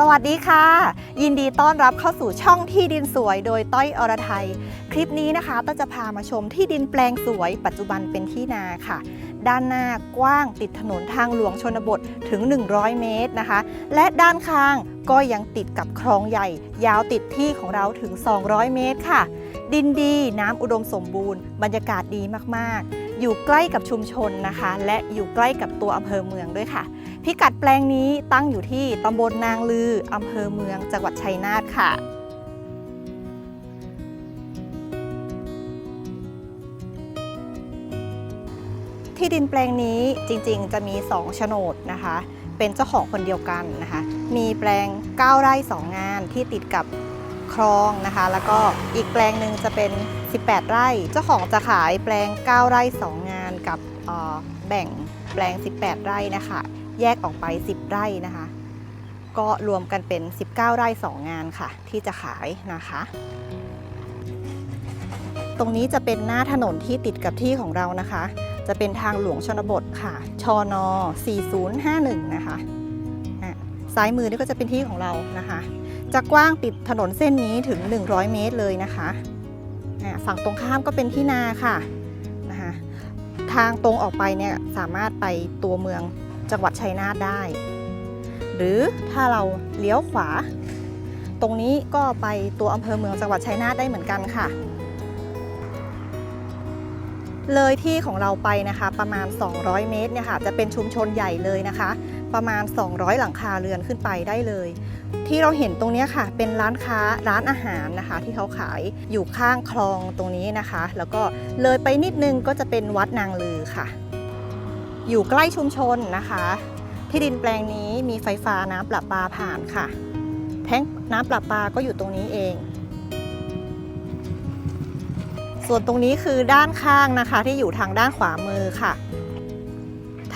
สวัสดีค่ะ ยินดีต้อนรับเข้าสู่ช่องที่ดินสวยโดยต้อยอรไทย คลิปนี้นะคะต้อยจะพามาชมที่ดินแปลงสวย ปัจจุบันเป็นที่นาค่ะ ด้านหน้ากว้างติดถนนทางหลวงชนบทถึง 100 เมตรนะคะ และด้านข้างก็ยังติดกับคลองใหญ่ ยาวติดที่ของเราถึง 200 เมตรค่ะ ดินดีน้ำอุดมสมบูรณ์ บรรยากาศดีมากๆ อยู่ใกล้กับชุมชนนะคะ และอยู่ใกล้กับตัวอำเภอเมืองด้วยค่ะ พิกัดแปลงนี้ตั้งอยู่ที่ตำบลนางลืออำเภอเมือง จังหวัดชัยนาทค่ะที่ดินแปลงนี้จริงๆ จะมี 2 โฉนดนะคะ เป็นเจ้าของคนเดียวกันนะคะ มีแปลง 9 ไร่ 2 งานที่ติดกับ คลองนะคะ แล้วก็อีกแปลงหนึ่งจะเป็น 18 ไร่ เจ้าของจะขายแปลง 9 ไร่ 2 งานกับแบ่งแปลง 18 ไร่นะคะ แยกออกไป 10 ไร่นะคะ ก็รวมกันเป็น 19 ไร่ 2 งานค่ะ ที่จะขายนะคะ ตรงนี้จะเป็นหน้าถนนที่ติดกับที่ของเรานะคะ จะเป็นทางหลวงชนบทค่ะ ชน4051 นะคะอะ ซ้ายมือนี่ก็จะเป็นที่ของเรานะคะ จะกว้างติดถนนเส้นนี้ถึง 100 เมตรเลยนะคะอะฝั่งตรงข้ามก็เป็นที่นาค่ะนะคะทางตรงออกไปเนี่ยสามารถไปตัวเมืองจังหวัดชัยนาทได้ หรือถ้าเราเลี้ยวขวา ตรงนี้ก็ไปตัวอำเภอเมืองจังหวัดชัยนาทได้เหมือนกันค่ะ เลยที่ของเราไปนะคะประมาณ 200 เมตรเนี่ยค่ะจะเป็นชุมชนใหญ่เลยนะคะ ประมาณ 200 หลังคาเรือนขึ้นไปได้เลย ที่เราเห็นตรงนี้ค่ะ เป็นร้านค้าร้านอาหารนะคะ ที่เขาขายอยู่ข้างคลองตรงนี้นะคะ แล้วก็เลยไปนิดนึงก็จะเป็นวัดนางลือค่ะ อยู่ใกล้ชุมชนนะคะ ที่ดินแปลงนี้มีไฟฟ้าน้ำประปาผ่านค่ะ แท้งน้ำประปาก็อยู่ตรงนี้เองส่วนตรงนี้คือด้านข้างนะคะที่อยู่ทางด้านขวามือค่ะ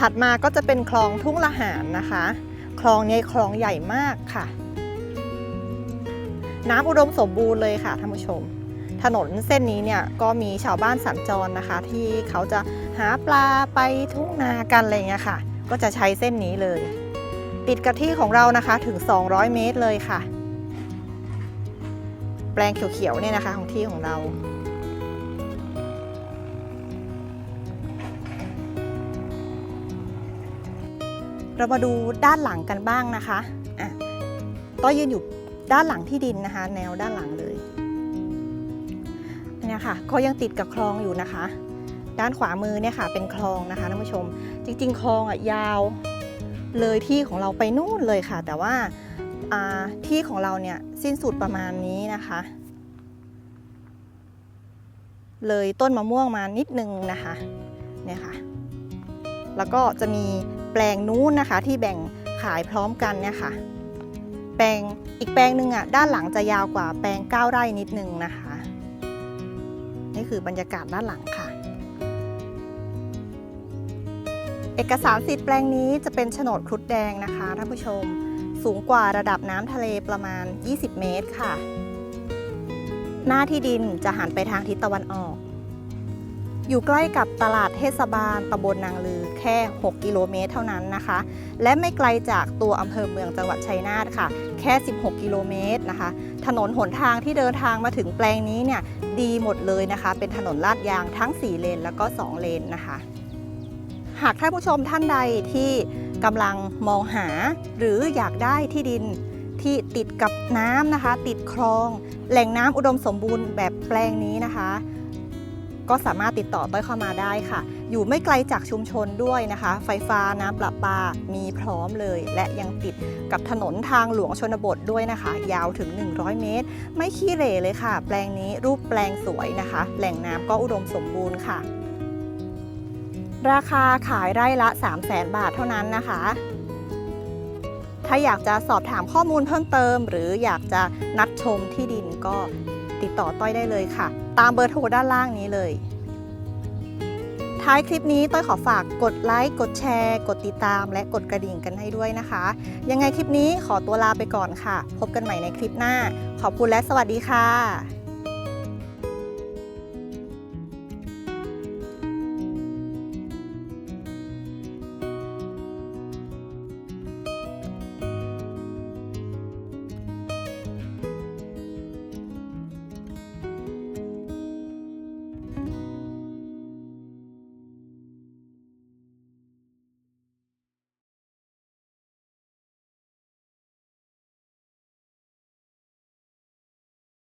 ถัดมาก็จะเป็นคลองทุ่งละหารนะคะ คลองนี้คลองใหญ่มากค่ะ น้ำอุดมสมบูรณ์เลยค่ะท่านผู้ชม ถนนเส้นนี้เนี่ยก็มีชาวบ้านสัญจรนะคะ ที่เขาจะหาปลาไปทุ่งนากันอะไรอย่างเงี้ยค่ะ ก็จะใช้เส้นนี้เลย ติดกับที่ของเรานะคะถึง 200 เมตรเลยค่ะ แปลงเขียวๆเนี่ยนะคะของที่ของเรา เรามาดูด้านหลังกันบ้างนะคะอะต้อยยืนอยู่ด้านหลังที่ดินนะคะ แนวด้านหลังเลยเนี่ยค่ะก็ยังติดกับคลองอยู่นะคะ ด้านขวามือเนี่ยค่ะ เป็นคลองนะคะท่านผู้ชม จริง ๆ คลองอะยาวเลยที่ของเราไปนู่นเลยค่ะ แต่ว่าที่ของเราเนี่ยสิ้นสุดประมาณนี้นะคะ เลยต้นมะม่วงมานิดนึงนะคะเนี่ยค่ะ แล้วก็จะมีแปลงนู้นนะคะที่แบ่งขายพร้อมกันเนี่ยค่ะ แปลงอีกแปลงหนึ่งอะด้านหลังจะยาวกว่าแปลง 9 ไร่นิดนึงนะคะ นี่คือบรรยากาศด้านหลังค่ะ เอกสารสิทธิ์แปลงนี้จะเป็นโฉนดครุฑแดงนะคะท่านผู้ชมสูงกว่าระดับน้ำทะเลประมาณ 20 เมตรค่ะ หน้าที่ดินจะหันไปทางทิศตะวันออก อยู่ใกล้กับตลาดเทศบาลตำบลนางลือแค่ 6 กิโลเมตรเท่านั้นนะคะ และไม่ไกลจากตัวอำเภอเมืองจังหวัดชัยนาทค่ะ แค่ 16 กิโลเมตรนะคะ ถนนหนทางที่เดินทางมาถึงแปลงนี้เนี่ยดีหมดเลยนะคะ เป็นถนนลาดยางทั้ง 4 เลนแล้วก็ 2 เลนนะคะ หากท่านผู้ชมท่านใดที่กำลังมองหาหรืออยากได้ที่ดินที่ติดกับน้ำนะคะ ติดคลอง แหล่งน้ำอุดมสมบูรณ์แบบแปลงนี้นะคะ ก็สามารถติดต่อต้อยเข้ามาได้ค่ะ อยู่ไม่ไกลจากชุมชนด้วยนะคะ ไฟฟ้าน้ำประปา มีพร้อมเลย และยังติดกับถนนทางหลวงชนบทด้วยนะคะ ยาวถึง 100 เมตร ไม่ขี้เหร่เลยค่ะ แปลงนี้รูปแปลงสวยนะคะ แหล่งน้ำก็อุดมสมบูรณ์ค่ะ ราคาขายไร่ละ 3 0 0แสนบาทเท่านั้นนะคะถ้าอยากจะสอบถามข้อมูลเพิ่มเติม หรืออยากจะนัดชมที่ดินก็ ติดต่อต้อยได้เลยค่ะ ตามเบอร์โทรด้านล่างนี้เลย ท้ายคลิปนี้ต้อยขอฝากกดไลค์กดแชร์ กดติดตาม และกดกระดิ่งกันให้ด้วยนะคะ ยังไงคลิปนี้ขอตัวลาไปก่อนค่ะ พบกันใหม่ในคลิปหน้า ขอบคุณและสวัสดีค่ะ